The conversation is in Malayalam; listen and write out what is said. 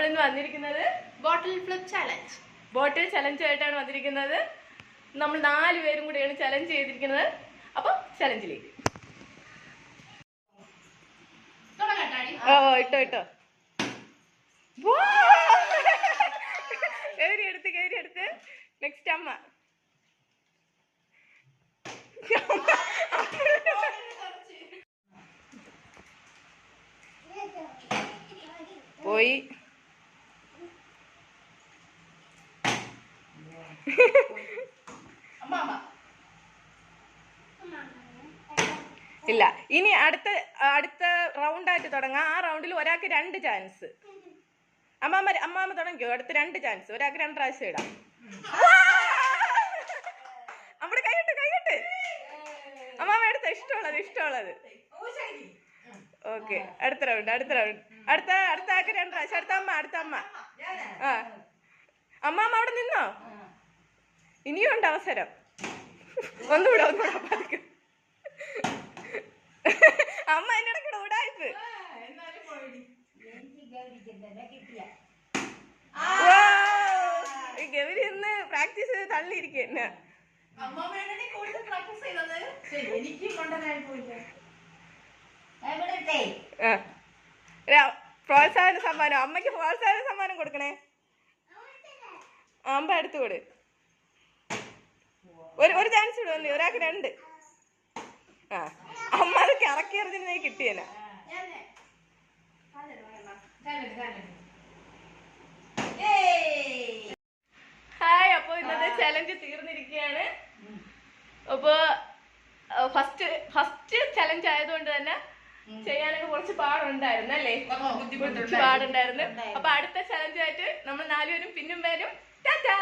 നമ്മൾ ഇന്ന് വന്നിരിക്കുന്നത് bottle flip challenge bottle challenge ആയിട്ടാണ് വന്നിരിക്കുന്നത്. നമ്മൾ നാല് പേരും കൂടിയാണ് ചലഞ്ച് ചെയ്തിരിക്കുന്നത്. അപ്പൊ ചലഞ്ചിലേക്ക് ഓ ഇട്ടോ ഇട്ടോ. കയറി എടുത്ത് കയറി എടുത്ത്. നെക്സ്റ്റ് അമ്മ. പോയി അമ്മ അമ്മ ഇല്ല. ഇനി അടുത്ത അടുത്ത റൗണ്ടായിട്ട് തുടങ്ങാം. ആ റൗണ്ടിൽ ഒരാൾക്ക് രണ്ട് ചാൻസ് അമ്മാമ്മ അമ്മാമ്മ തുടങ്ങിക്കോ. അടുത്ത രണ്ട് ചാൻസ് ഒരാൾക്ക് രണ്ട് പ്രാവശ്യം ഇടാം. അവിടെ കൈയിട്ട് കൈയിട്ട്. അമ്മാമ്മ എടുത്ത ഇഷ്ടമുള്ളത് ഇഷ്ടമുള്ളത്. ഓക്കെ അടുത്ത റൗണ്ട് അടുത്ത റൗണ്ട് അടുത്ത അടുത്ത ആൾക്ക് രണ്ട് പ്രാവശ്യം. അടുത്ത അമ്മ അടുത്ത അമ്മ. ആ. അമ്മാമ്മ അവിടെ നിന്നോ? ഇനിയും ഉണ്ട് അവസരം. ഒന്നുകൂടെ ഒന്നുകൂടെ പതുക്കെ അമ്മ എന്റെ ഇടയ്ക്കൂടെ ഉടായ്പ് ഗൗരി പ്രാക്ടീസ് ചെയ്ത് തള്ളിയിരിക്കുക പ്രോത്സാഹന സമ്മാനം. അമ്മയ്ക്ക് പ്രോത്സാഹന സമ്മാനം കൊടുക്കണേ. അമ്മ എടുത്തു കൊടു. ഒരു ഒരു ചാൻസ് വിടുമല്ലേ ഒരാൾക്ക് രണ്ട്. ആ അമ്മ അത് കറക്കി എറിഞ്ഞിരുന്നേ കിട്ടിയനാ. ഹായ് അപ്പൊ ഇന്നത്തെ ചലഞ്ച് തീർന്നിരിക്കുകയാണ്. അപ്പൊ ഫസ്റ്റ് ഫസ്റ്റ് ചലഞ്ച് ആയതുകൊണ്ട് തന്നെ ചെയ്യാനൊക്കെ കുറച്ച് പാടുണ്ടായിരുന്നു അല്ലേ? കുറച്ച് പാടുണ്ടായിരുന്നു. അപ്പൊ അടുത്ത ചലഞ്ച് ആയിട്ട് നമ്മൾ നാലുപേരും പിന്നും പേരും ടാറ്റാ.